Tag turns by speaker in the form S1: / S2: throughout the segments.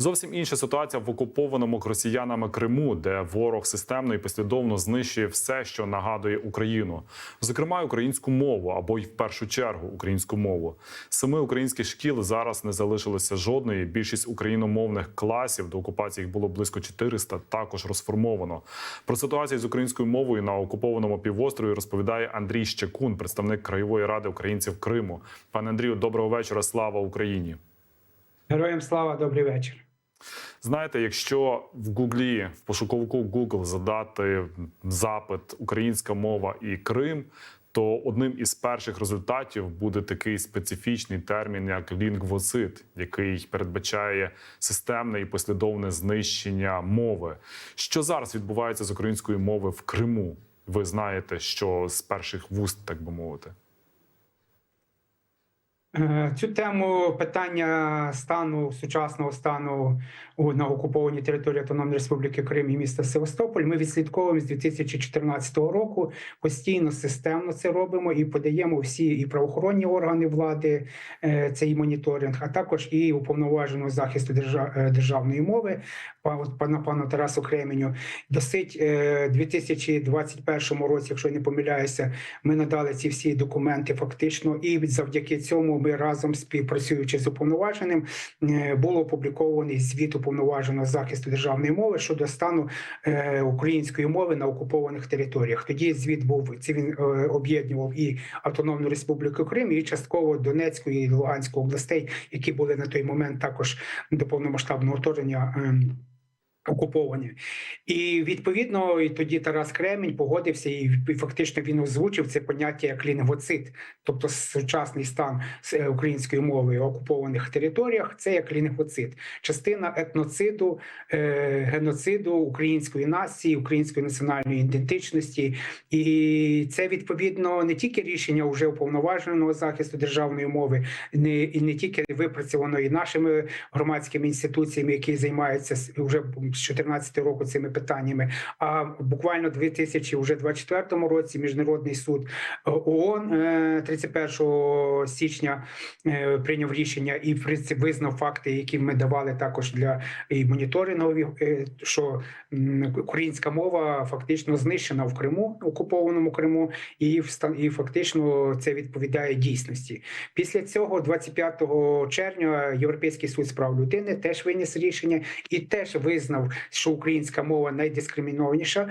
S1: Зовсім інша ситуація в окупованому росіянами Криму, де ворог системно і послідовно знищує все, що нагадує Україну, зокрема українську мову або й в першу чергу українську мову. Семи українських шкіл зараз не залишилося жодної. Більшість україномовних класів до окупації їх було близько 400, також розформовано. Про ситуацію з українською мовою на окупованому півострові розповідає Андрій Щекун, представник краєвої ради українців Криму. Пане Андрію, доброго вечора. Слава Україні.
S2: Героям слава, добрий вечір.
S1: Знаєте, якщо в Гуглі в пошуковику Google задати запит Українська мова і Крим, то одним із перших результатів буде такий специфічний термін, як лінгвоцид, який передбачає системне і послідовне знищення мови. Що зараз відбувається з українською мовою в Криму? Ви знаєте, що з перших вуст, так би мовити.
S2: Е, Цю тему питання стану сучасного стану на окупованій території Автономної Республіки Крим і міста Севастополь. Ми відслідковуємо з 2014 року. Постійно системно це робимо і подаємо всі і правоохоронні органи влади е, цей моніторинг, а також і уповноваженого захисту е, державної мови пана пану Тарасу Кременю. Досить е, 2021 році, якщо я не помиляюся, ми надали ці всі документи фактично, і завдяки цьому ми разом співпрацюючи з уповноваженим, е, було опублікований звіт уповноваженого захисту державної мови щодо стану е, української мови на окупованих територіях. Тоді звіт був це він е, об'єднував і Автономну Республіку Крим, і частково Донецьку і Луганську областей, які були на той момент також до повномасштабного вторгнення. Окуповані, і відповідно, і тоді Тарас Кремінь погодився, і фактично він озвучив це поняття як лінгвоцид, тобто сучасний стан е, української мови в окупованих територіях. Це як лінгвоцид, частина етноциду, е, геноциду української нації, української національної ідентичності, і це відповідно не тільки рішення вже уповноваженого захисту державної мови, не і не тільки випрацьовано і нашими громадськими інституціями, які займаються вже з 14 року цими питаннями. А буквально в 2024 році міжнародний суд е, ООН е, 31 січня е, прийняв рішення і в принципі визнав факти, які ми давали також для і моніторингові, е, що українська мова фактично знищена в Криму, окупованому Криму, і і фактично це відповідає дійсності. Після цього, 25 червня, Європейський суд з прав людини теж виніс рішення і теж визнав, що українська мова найдискримінованіша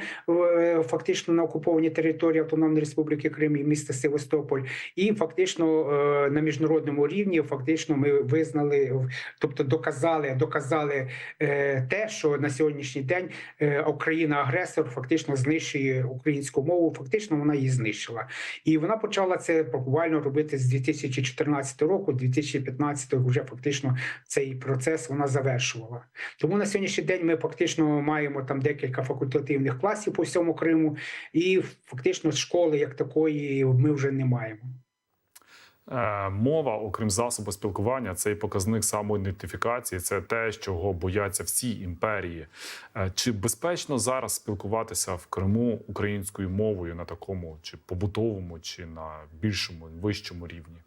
S2: фактично на окупованій території Автономної Республіки Крим і міста Севастополь. І фактично е, на міжнародному рівні фактично ми визнали, тобто доказали, доказали е, те, що на сьогоднішній день е, Україна-агресор фактично знищує українську мову. Фактично вона її знищила, і вона почала це буквально робити з 2014 року, 2015 вже фактично цей процес вона завершувала. Тому на сьогоднішній день ми фактично маємо там декілька факультативних класів по всьому Криму, і фактично школи як такої ми вже не маємо.
S1: Е, Мова, окрім засобу спілкування, це і показник самоідентифікації. Це те, чого бояться всі імперії. Е, Чи безпечно зараз спілкуватися в Криму українською мовою на такому чи побутовому, чи на більшому вищому рівні?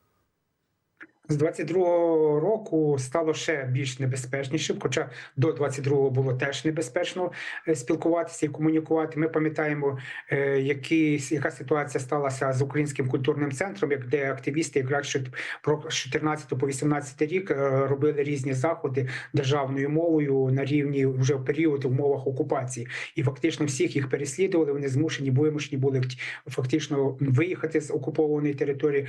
S2: З 22-го року стало ще більш небезпечнішим, хоча до 22-го було теж небезпечно е, спілкуватися і комунікувати. Ми пам'ятаємо, е, які, яка ситуація сталася з українським культурним центром, як де активісти якраз про з 14 по 18 рік е, робили різні заходи державною мовою на рівні вже в період в умовах окупації, і фактично всіх їх переслідували. Вони змушені вимушені були фактично виїхати з окупованої території,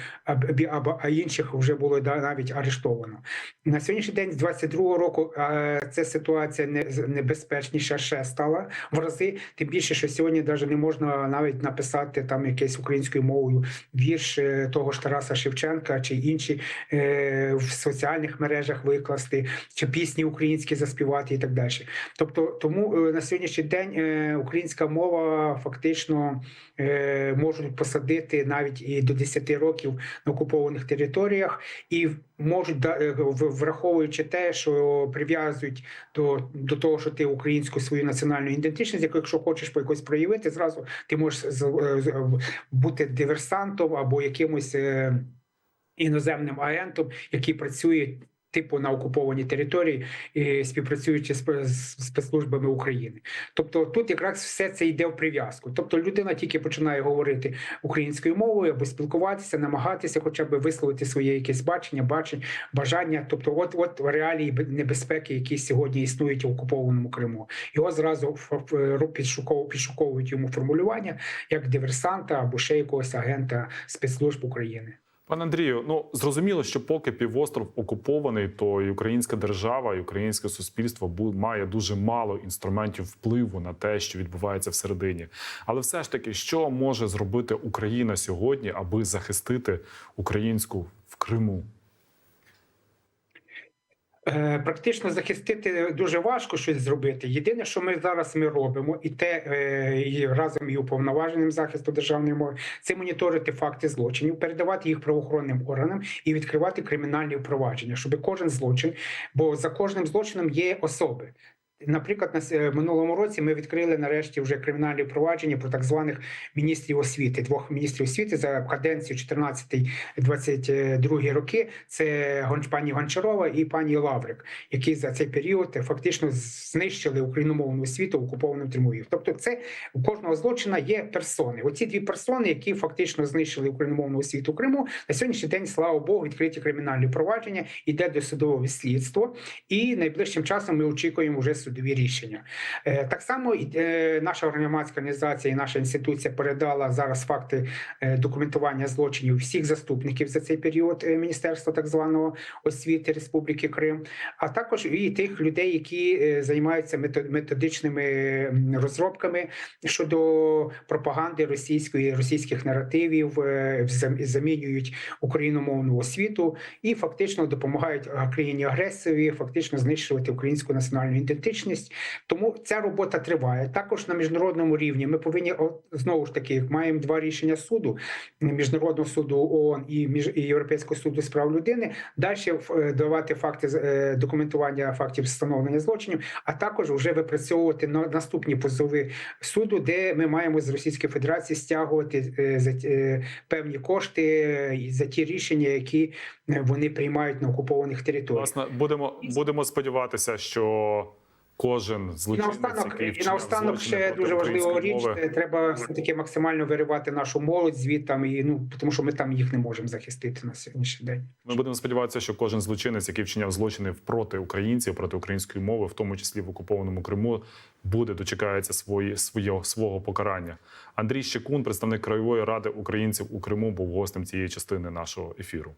S2: або- а інших вже було да, навіть арештовано. На сьогоднішній день, з 22-го року, е, ця ситуація не небезпечніша ще стала в рази. Тим більше, що сьогодні навіть не можна навіть написати там якесь українською мовою вірш е, того ж Тараса Шевченка чи інші е, в соціальних мережах викласти, чи пісні українські заспівати і так далі. Тобто, тому на сьогоднішній день українська мова фактично можуть посадити навіть і до 10 років на окупованих територіях, і можуть е, враховуючи те, що прив'язують до, до того, що ти українську свою національну ідентичність, яку якщо хочеш по якось проявити, зразу ти можеш з- е, е, бути диверсантом або якимось іноземним агентом, який працює типу на окупованій території, і співпрацюючи з спецслужбами України. Тобто тут якраз все це йде в прив'язку. Тобто людина тільки починає говорити українською мовою або спілкуватися, намагатися, хоча б висловити своє якесь бачення, бачення, бажання. Тобто, от от реалії небезпеки, які сьогодні існують в окупованому Криму. Його зразу підшуковують, підшуковують йому формулювання як диверсанта або ще якогось агента спецслужб України.
S1: Пане Андрію, ну зрозуміло, що поки півостров окупований, то і українська держава, і українське суспільство має дуже мало інструментів впливу на те, що відбувається всередині. Але все ж таки, що може зробити Україна сьогодні, аби захистити українську в Криму?
S2: Е, Практично захистити дуже важко щось зробити. Єдине, що ми зараз ми робимо, і те е, і разом і уповноваженим захисту державної мови, це моніторити факти злочинів, передавати їх правоохоронним органам і відкривати кримінальні впровадження, щоб кожен злочин, бо за кожним злочином є особи. Наприклад, на е, минулому році ми відкрили нарешті вже кримінальні впровадження про так званих міністрів освіти, двох міністрів освіти за каденцію 14-22 роки. Це пані Гончарова і пані Лаврик, які за цей період фактично знищили україномовну освіту окупованому Тримові. Тобто, це у кожного злочина є персони. Оці дві персони, які фактично знищили україномовну освіту Криму, на сьогоднішній день, слава Богу, відкриті кримінальні провадження, іде досудове слідство, і найближчим часом ми очікуємо вже судові рішення. Е, Так само е, наша громадська організація і наша інституція передала зараз факти е, документування злочинів всіх заступників за цей період Міністерства так званого освіти Республіки Крим, а також і тих людей, які займаються мето- методичними розробками щодо пропаганди російської російських наративів, зам- замінюють україномовну освіту і фактично допомагають країні агресорі фактично знищувати українську національну ідентичність. Тому ця робота триває. Також на міжнародному рівні ми повинні знову ж таки маємо два рішення суду міжнародного суду ООН і між Європейського суду з прав людини. Далі е, давати факти е, документування фактів встановлення злочинів, а також вже випрацьовувати на- наступні позови суду, де ми маємо з Російської Федерації стягувати е, за певні кошти за ті рішення, які вони приймають на окупованих територіях.
S1: Власне, будемо будемо сподіватися, що кожен
S2: І
S1: злочинець,
S2: наостанок,
S1: який
S2: і наостанок ще дуже важлива річ.
S1: мови,
S2: Треба все таки максимально виривати нашу молодь звідтам, і ну тому що ми там їх не можемо захистити на сьогоднішній день.
S1: Ми будемо сподіватися, що кожен злочинець, який вчиняв злочини проти українців, проти української мови, в тому числі в окупованому Криму, буде дочекається свої свого, свого покарання. Андрій Щекун, представник краєвої ради українців у Криму, був гостем цієї частини нашого ефіру.